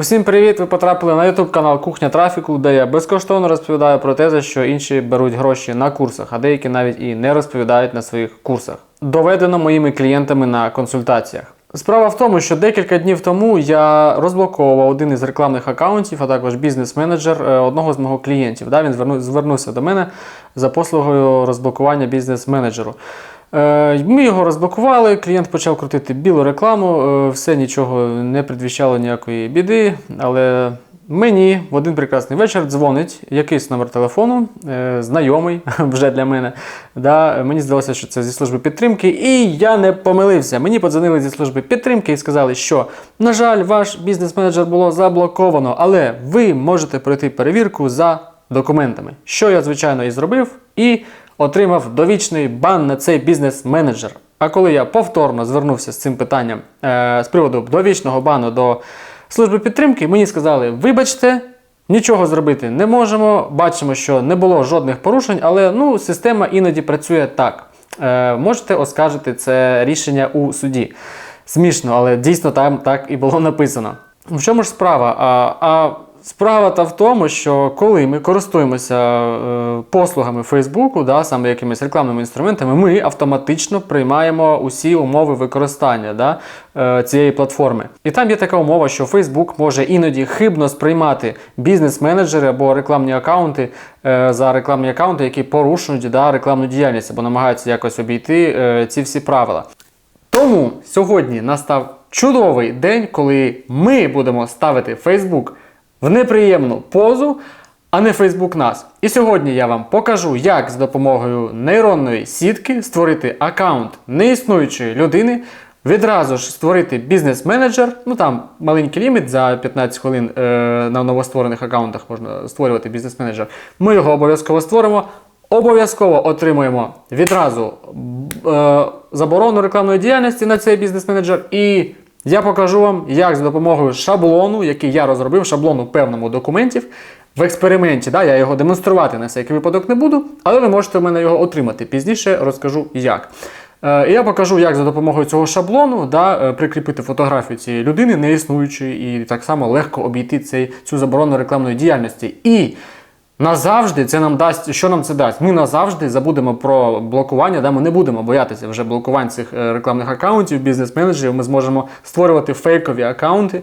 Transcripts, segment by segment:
Усім привіт! Ви потрапили на YouTube канал Кухня Трафіку, де я безкоштовно розповідаю про те, за що інші беруть гроші на курсах, а деякі навіть і не розповідають на своїх курсах. Доведено моїми клієнтами на консультаціях. Справа в тому, що декілька днів тому я розблоковував один із рекламних акаунтів, а також бізнес-менеджер е, одного з мого клієнтів. Він звернувся до мене за послугою розблокування бізнес-менеджеру. Е, Ми його розблокували, клієнт почав крутити білу рекламу, е, все нічого не предвіщало ніякої біди, але мені в один прекрасний вечір дзвонить якийсь номер телефону, е, знайомий вже для мене. Да, мені здалося, що це зі служби підтримки, і я не помилився. Мені подзвонили зі служби підтримки і сказали, що, на жаль, ваш бізнес-менеджер було заблоковано, але ви можете пройти перевірку за документами. Що я, звичайно, і зробив, і отримав довічний бан на цей бізнес-менеджер. А коли я повторно звернувся з цим питанням е, з приводу довічного бану до служби підтримки, мені сказали: вибачте, нічого зробити не можемо. Бачимо, що не було жодних порушень, але ну, система іноді працює так. Е, можете оскаржити це рішення у суді. Смішно, але дійсно там так і було написано. В чому ж справа? А, а справа та в тому, що коли ми користуємося е, послугами Фейсбуку, да, саме якимись рекламними інструментами, ми автоматично приймаємо усі умови використання да, е, цієї платформи. І там є така умова, що Facebook може іноді хибно сприймати бізнес-менеджери або рекламні акаунти е, за рекламні акаунти, які порушують да, рекламну діяльність або намагаються якось обійти ці всі правила. Тому сьогодні настав чудовий день, коли ми будемо ставити Facebook в неприємну позу, а не Facebook нас. І сьогодні я вам покажу, як з допомогою нейронної сітки створити аккаунт неіснуючої людини. Відразу ж створити бізнес-менеджер, ну там маленький ліміт за 15 хвилин е, на новостворених аккаунтах можна створювати бізнес-менеджер. Ми його обов'язково створимо. Обов'язково отримуємо відразу е, заборону рекламної діяльності на цей бізнес-менеджер. І я покажу вам, як за допомогою шаблону, який я розробив, шаблону певному документів, в експерименті. Да, я його демонструвати на всякий випадок не буду, але ви можете в мене його отримати. Пізніше розкажу як. Е, я покажу, як за допомогою цього шаблону да, е, прикріпити фотографію цієї людини, неіснуючої, і так само легко обійти цей, цю заборону рекламної діяльності. І Назавжди це нам дасть, що нам це дасть? Ми назавжди забудемо про блокування, да? ми не будемо боятися вже блокувань цих е, рекламних акаунтів, бізнес-менеджерів. Ми зможемо створювати фейкові акаунти.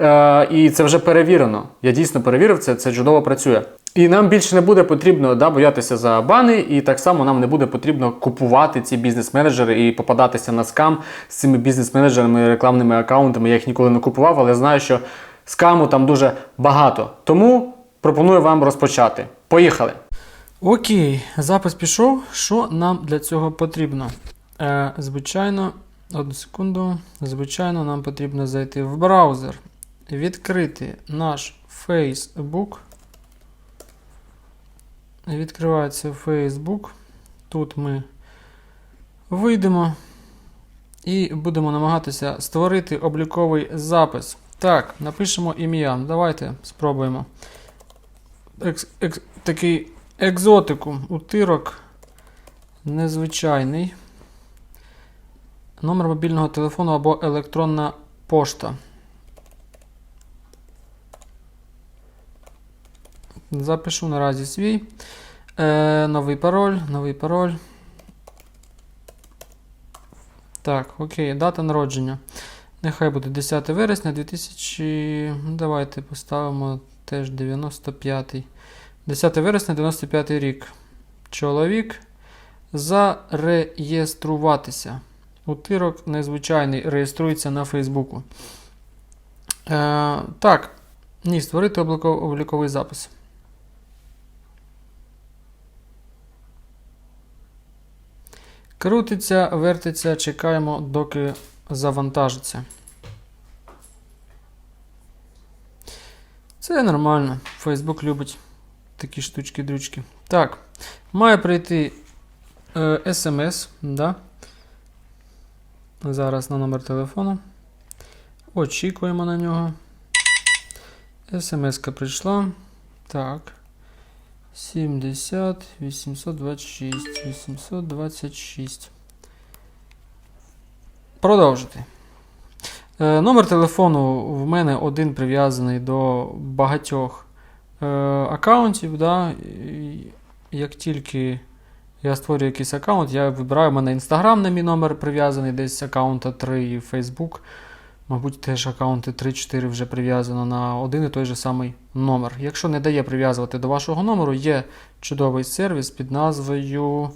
Е, і це вже перевірено. Я дійсно перевірив це, це чудово працює. І нам більше не буде потрібно да, боятися за бани, і так само нам не буде потрібно купувати ці бізнес-менеджери і попадатися на скам з цими бізнес-менеджерами, рекламними акаунтами. Я їх ніколи не купував, але знаю, що скаму там дуже багато. Тому пропоную вам розпочати. Поїхали! Окей, запис пішов. Що нам для цього потрібно? Е, звичайно, одну секунду. Звичайно, нам потрібно зайти в браузер, відкрити наш Facebook. Відкривається Facebook. Тут ми вийдемо і будемо намагатися створити обліковий запис. Так, напишемо ім'я. Давайте спробуємо. Екс, екс, такий екзотику, утирок незвичайний. Номер мобільного телефону або електронна пошта. Запишу наразі свій. Е, новий пароль, новий пароль. Так, окей, дата народження. Нехай буде 10 вересня 2000. ну, Давайте поставимо теж 95-й. 10 вересня 95 рік. Чоловік. Зареєструватися. Утирок незвичайний. Реєструється на Фейсбуку. Е, так. Ні, створити обліковий запис. Крутиться, вертиться, чекаємо, доки завантажиться. Це нормально. Facebook любить такі штучки-дрючки. Так, має прийти е, SMS, да? Зараз на номер телефону. Очікуємо на нього. SMS-ка прийшла. Так. 70, 826, 826. Продовжити. Е, номер телефону в мене один прив'язаний до багатьох е, аккаунтів. Да? Як тільки я створюю якийсь аккаунт, я вибираю, у мене Instagram на мій номер прив'язаний, десь аккаунта 3 і Facebook. Мабуть, теж аккаунти 3-4 вже прив'язано на один і той же самий номер. Якщо не дає прив'язувати до вашого номеру, є чудовий сервіс під назвою.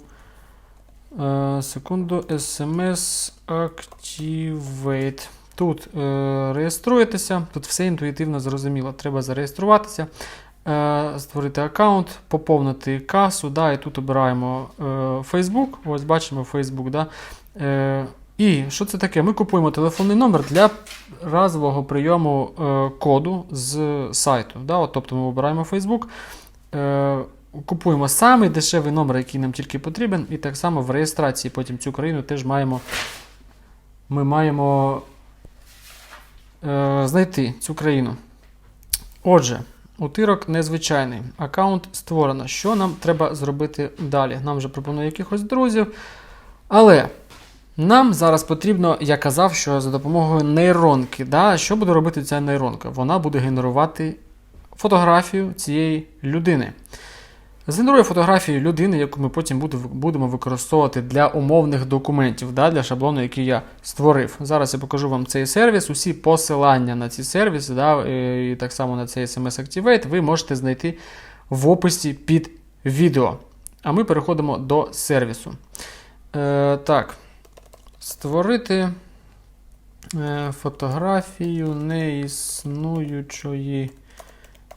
Е, секунду, SMS Activate. Тут е, реєструєтеся, тут все інтуїтивно зрозуміло. Треба зареєструватися, е, створити аккаунт, поповнити касу. Да, і тут обираємо е, Facebook. Ось бачимо Facebook. Да, е, і що це таке? Ми купуємо телефонний номер для разового прийому е, коду з сайту. Да? От, тобто ми обираємо Facebook, е, купуємо самий дешевий номер, який нам тільки потрібен, і так само в реєстрації потім цю країну теж маємо. Ми маємо е, знайти цю країну. Отже, утирок незвичайний. Аккаунт створено. Що нам треба зробити далі? Нам вже пропонує якихось друзів. Але нам зараз потрібно, я казав, що за допомогою нейронки. Да, що буде робити ця нейронка? Вона буде генерувати фотографію цієї людини. Згенерує фотографію людини, яку ми потім будемо використовувати для умовних документів, да, для шаблону, який я створив. Зараз я покажу вам цей сервіс. Усі посилання на ці сервіси, да, і так само на цей SMS Activate, ви можете знайти в описі під відео. А ми переходимо до сервісу. Е, так. Створити е, фотографію неіснуючої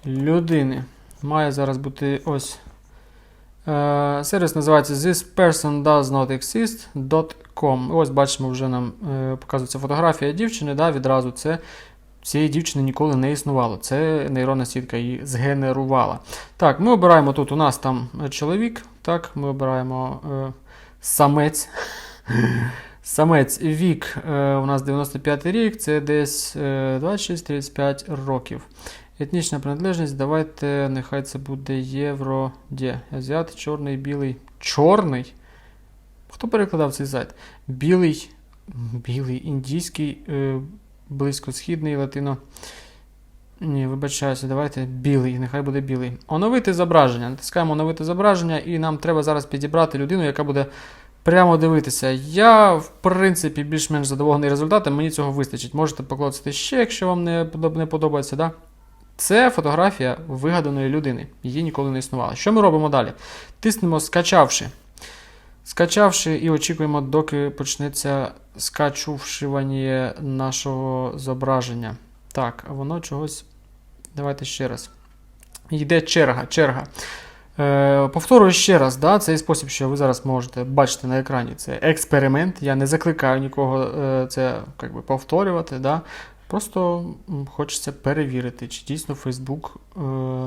людини. Має зараз бути ось. Е, сервіс називається This person does not exist.com. Ось бачимо, вже нам е, показується фотографія дівчини. Да, відразу це цієї дівчини ніколи не існувало. Це нейронна сітка її згенерувала. Так, ми обираємо тут у нас там чоловік. Так, ми обираємо е, самець. Самець вік е, у нас 95 рік, це десь е, 26-35 років. Етнічна приналежність, давайте, нехай це буде євро. Де? Азіат, чорний, білий. Чорний? Хто перекладав цей сайт? Білий, білий, індійський, е, близькосхідний, латино. Ні, вибачаюся, давайте білий, нехай буде білий. Оновити зображення. Натискаємо оновити зображення, і нам треба зараз підібрати людину, яка буде прямо дивитися. Я, в принципі, більш-менш задоволений результатом, мені цього вистачить. Можете покласти ще, якщо вам не подобається. Да? Це фотографія вигаданої людини. Її ніколи не існувало. Що ми робимо далі? Тиснемо скачавши. Скачавши і очікуємо, доки почнеться скачувшування нашого зображення. Так, воно чогось. Давайте ще раз. Йде черга. черга. Е, повторюю ще раз, да, цей спосіб, що ви зараз можете бачити на екрані, це експеримент. Я не закликаю нікого е, це як би, повторювати. Да. Просто хочеться перевірити, чи дійсно Facebook е,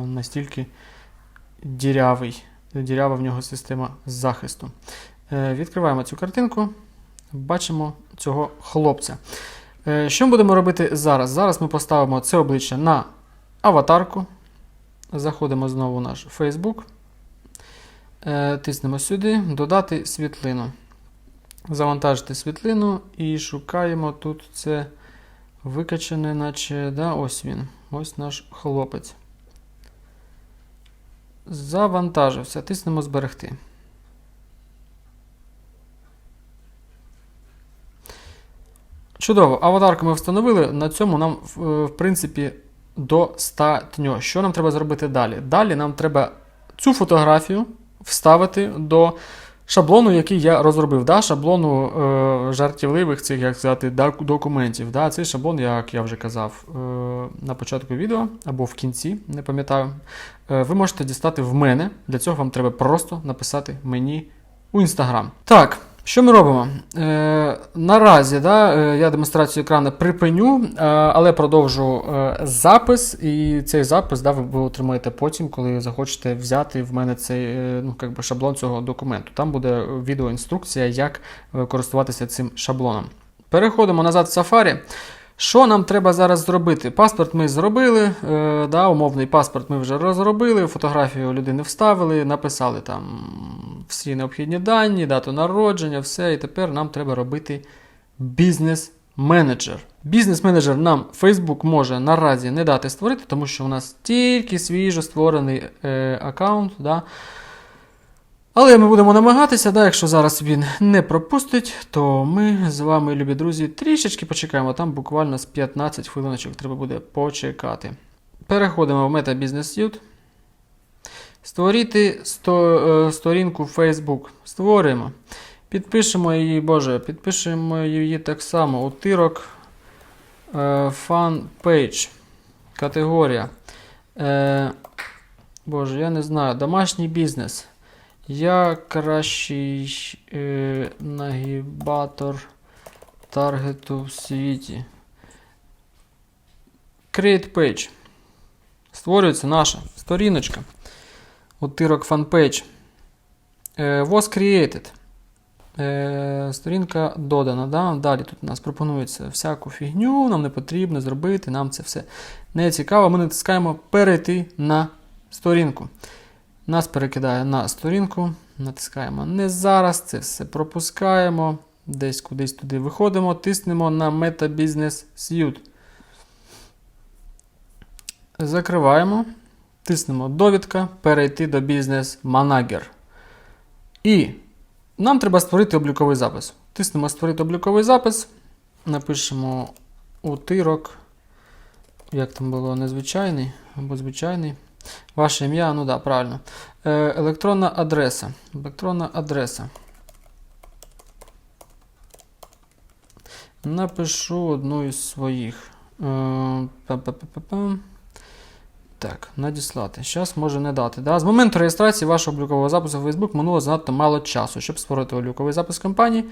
настільки дірявий, дірява в нього система захисту. Е, відкриваємо цю картинку, бачимо цього хлопця. Е, що ми будемо робити зараз? Зараз ми поставимо це обличчя на аватарку. Заходимо знову в наш Facebook. Тиснемо сюди, додати світлину. Завантажити світлину і шукаємо тут це викачане, наче. Да, ось він. Ось наш хлопець. Завантажився. Тиснемо зберегти. Чудово, аватарку ми встановили. На цьому нам, в принципі, достатньо. Що нам треба зробити далі? Далі нам треба цю фотографію вставити до шаблону, який я розробив. Да? Шаблону е, жартівливих цих, як сказати, документів. Да? Цей шаблон, як я вже казав е, на початку відео або в кінці, не пам'ятаю. Е, ви можете дістати в мене. Для цього вам треба просто написати мені у Інстаграм. Так. Що ми робимо? Е, наразі да, е, я демонстрацію екрану припиню, е, але продовжу е, запис, і цей запис да, ви- отримаєте потім, коли захочете взяти в мене цей ну, как би шаблон цього документу. Там буде відеоінструкція, як користуватися цим шаблоном. Переходимо назад в Safari. Що нам треба зараз зробити? Паспорт ми зробили, е, да, умовний паспорт ми вже розробили, фотографію людини вставили, написали там всі необхідні дані, дату народження, все. І тепер нам треба робити бізнес менеджер. Бізнес-менеджер нам Facebook може наразі не дати створити, тому що у нас тільки свіжо створений е, аккаунт. Да? Але ми будемо намагатися, да, якщо зараз він не пропустить, то ми з вами, любі друзі, трішечки почекаємо. Там буквально з 15 хвилиночок треба буде почекати. Переходимо в Meta Business Suite. Створити е, сторінку Facebook. Створюємо. Підпишемо її, Боже, підпишемо її так само. Утирок е, Page. Категорія. Е, Боже, я не знаю. Домашній бізнес. Я кращий нагібатор таргету в світі. Create Page. Створюється наша сторіночка. Утирок фанпейдж. Was created. Е, сторінка додана. Да? Далі тут у нас пропонується всяку фігню, нам не потрібно зробити, нам це все не цікаво. Ми натискаємо перейти на сторінку. Нас перекидає на сторінку. Натискаємо не зараз, це все пропускаємо. Десь кудись туди виходимо, тиснемо на Meta Business Suite. Закриваємо. Тиснемо довідка, перейти до бізнес Manager. І нам треба створити обліковий запис. Тиснемо створити обліковий запис. Напишемо утирок. Як там було незвичайний або звичайний. Ваше ім'я, ну да, правильно. Е, електронна адреса. Електронна адреса. Напишу одну із своїх. Е, па-па-па-па-пам. Так, надіслати. Зараз може не дати. Да? З моменту реєстрації вашого облікового запису в Facebook минуло занадто мало часу, щоб створити обліковий запис компанії.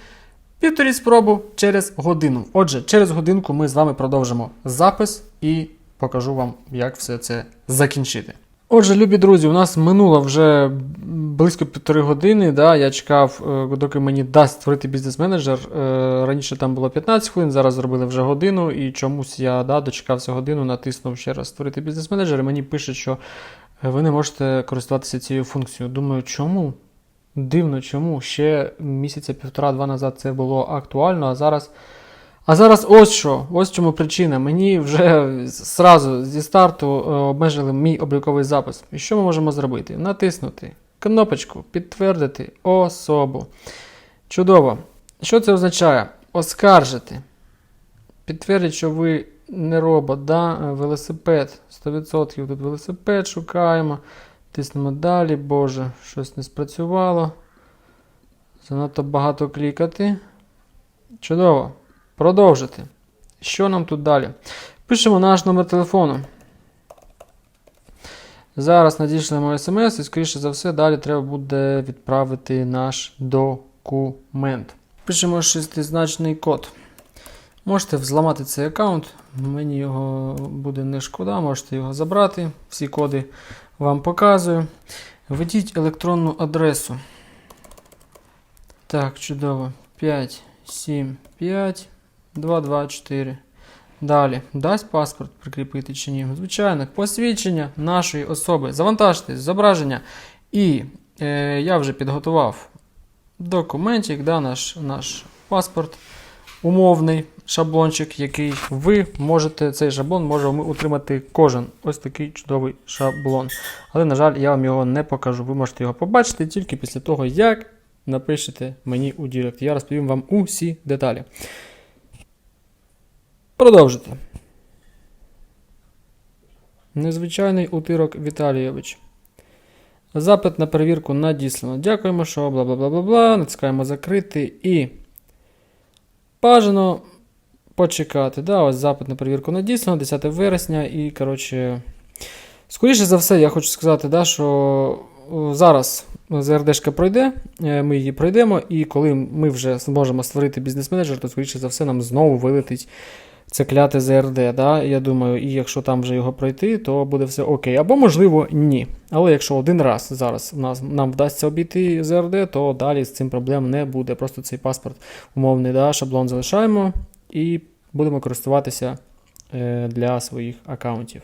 Півторіть спробу через годину. Отже, через годинку ми з вами продовжимо запис і покажу вам, як все це закінчити. Отже, любі друзі, у нас минуло вже близько півтори години. Да? Я чекав, е, доки мені дасть створити бізнес-менеджер. Е, Раніше там було 15 хвилин, зараз зробили вже годину, і чомусь я да, дочекався годину, натиснув ще раз створити бізнес-менеджер, і мені пише, що ви не можете користуватися цією функцією. Думаю, чому? Дивно, чому? Ще місяця півтора-два назад це було актуально, а зараз. А зараз ось що, ось чому причина. Мені вже зразу зі старту е, обмежили мій обліковий запис. І що ми можемо зробити? Натиснути кнопочку Підтвердити особу. Чудово. Що це означає? Оскаржити. Підтвердіть, що ви не робот, да? Велосипед. 100% тут велосипед шукаємо. Тиснемо далі. Боже, щось не спрацювало. Занадто багато клікати. Чудово. Продовжити. Що нам тут далі? Пишемо наш номер телефону. Зараз надішлемо смс і, скоріше за все, далі треба буде відправити наш документ. Пишемо шестизначний код. Можете взламати цей аккаунт, мені його буде не шкода, можете його забрати. Всі коди вам показую. Введіть електронну адресу. Так, чудово. 5, 7, 5. 224. Далі, дасть паспорт прикріпити чи ні? Звичайно, посвідчення нашої особи. Завантажте зображення. І е, я вже підготував документик, да, наш, наш паспорт, умовний шаблончик, який ви можете, цей шаблон може утримати кожен. Ось такий чудовий шаблон. Але, на жаль, я вам його не покажу. Ви можете його побачити тільки після того, як напишете мені у Директ. Я розповім вам усі деталі. Продовжити. Незвичайний утирок Віталійович. Запит на перевірку надіслано. Дякуємо, що бла бла бла бла бла. Натискаємо закрити і бажано почекати. Да, Ось запит на перевірку надіслано, 10 вересня. І, коротше, скоріше за все, я хочу сказати, да, що зараз ЗРДшка пройде, е, ми її пройдемо, і коли ми вже зможемо створити бізнес-менеджер, то, скоріше за все, нам знову вилетить це кляте ЗРД. Да? Я думаю, і якщо там вже його пройти, то буде все окей. Або, можливо, ні. Але якщо один раз зараз нас, нам вдасться обійти ЗРД, то далі з цим проблем не буде. Просто цей паспорт умовний да, шаблон залишаємо і будемо користуватися е, для своїх аккаунтів.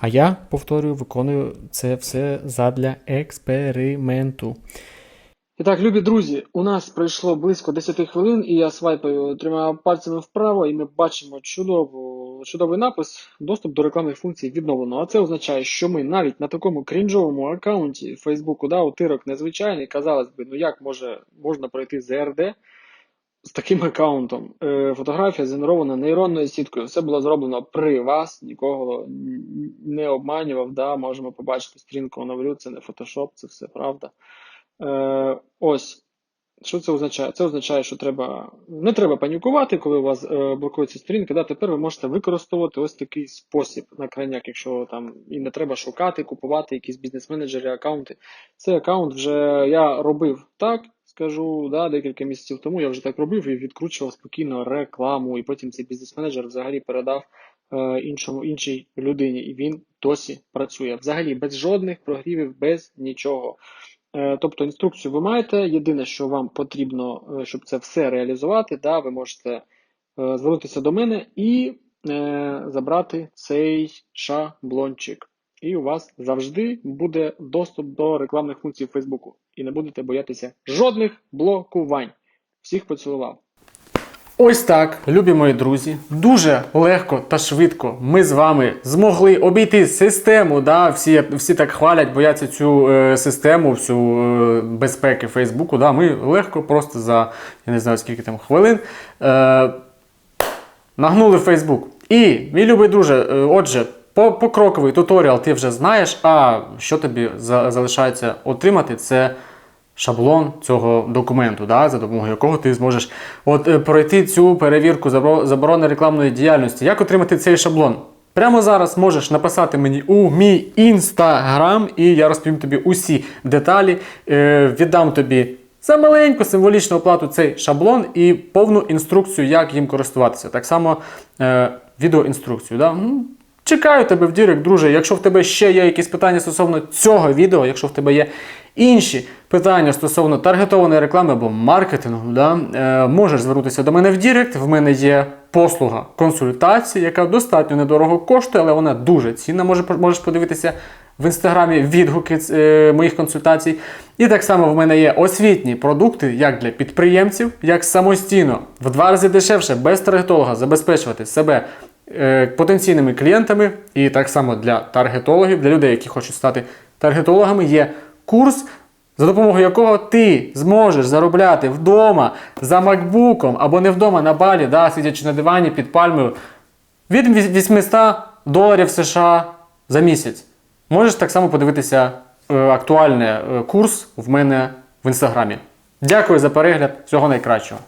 А я, повторюю, виконую це все задля експерименту. І так, любі друзі, у нас пройшло близько 10 хвилин, і я свайпаю трьома пальцями вправо, і ми бачимо чудову, чудовий напис доступ до рекламних функцій відновлено. А це означає, що ми навіть на такому крінжовому аккаунті Фейсбуку, да, утирок незвичайний, казалось би, ну як може можна пройти ЗРД з таким аккаунтом? Е, фотографія згенерована нейронною сіткою. Все було зроблено при вас, нікого не обманював. Да, можемо побачити сторінку оновлю, це не фотошоп, це все правда. Е, ось. Що це означає? Це означає, що треба не треба панікувати, коли у вас е, блокується сторінка. Да, тепер ви можете використовувати ось такий спосіб на крайняк, якщо там і не треба шукати, купувати якісь бізнес-менеджери, аккаунти. Цей аккаунт вже я робив так, скажу, да, декілька місяців тому я вже так робив і відкручував спокійно рекламу. І потім цей бізнес-менеджер взагалі передав е, іншому іншій людині, і він досі працює. Взагалі без жодних прогрівів, без нічого. Е, Тобто інструкцію ви маєте. Єдине, що вам потрібно, е, щоб це все реалізувати, да, ви можете е, звернутися до мене і забрати цей шаблончик. І у вас завжди буде доступ до рекламних функцій Фейсбуку. І не будете боятися жодних блокувань. Всіх поцілував. Ось так, любі мої друзі, дуже легко та швидко ми з вами змогли обійти систему. Да? Всі, всі так хвалять, бояться цю е, систему, всю е, безпеки Фейсбуку. Да? Ми легко, просто за я не знаю скільки там хвилин. Е, Нагнули Фейсбук. І, мій любий друже, е, отже, по- покроковий туторіал ти вже знаєш, а що тобі за- залишається отримати, це шаблон цього документу, да, за допомогою якого ти зможеш от, е, пройти цю перевірку заборони рекламної діяльності. Як отримати цей шаблон? Прямо зараз можеш написати мені у мій інстаграм, і я розповім тобі усі деталі. Е, віддам тобі за маленьку символічну оплату цей шаблон і повну інструкцію, як їм користуватися. Так само е, відеоінструкцію. Да? Чекаю тебе в Дірек, друже. Якщо в тебе ще є якісь питання стосовно цього відео, якщо в тебе є інші питання стосовно таргетованої реклами або маркетингу, да, е, можеш звернутися до мене в Дірект. В мене є послуга консультації, яка достатньо недорого коштує, але вона дуже цінна. Може, можеш подивитися в інстаграмі відгуки е, моїх консультацій. І так само в мене є освітні продукти як для підприємців, як самостійно в два рази дешевше, без таргетолога забезпечувати себе потенційними клієнтами. І так само для таргетологів, для людей, які хочуть стати таргетологами, є курс. За допомогою якого ти зможеш заробляти вдома за макбуком або не вдома на балі, да, сидячи на дивані під пальмою, від 800 доларів США за місяць. Можеш так само подивитися е, актуальний е, курс в мене в інстаграмі. Дякую за перегляд. Всього найкращого.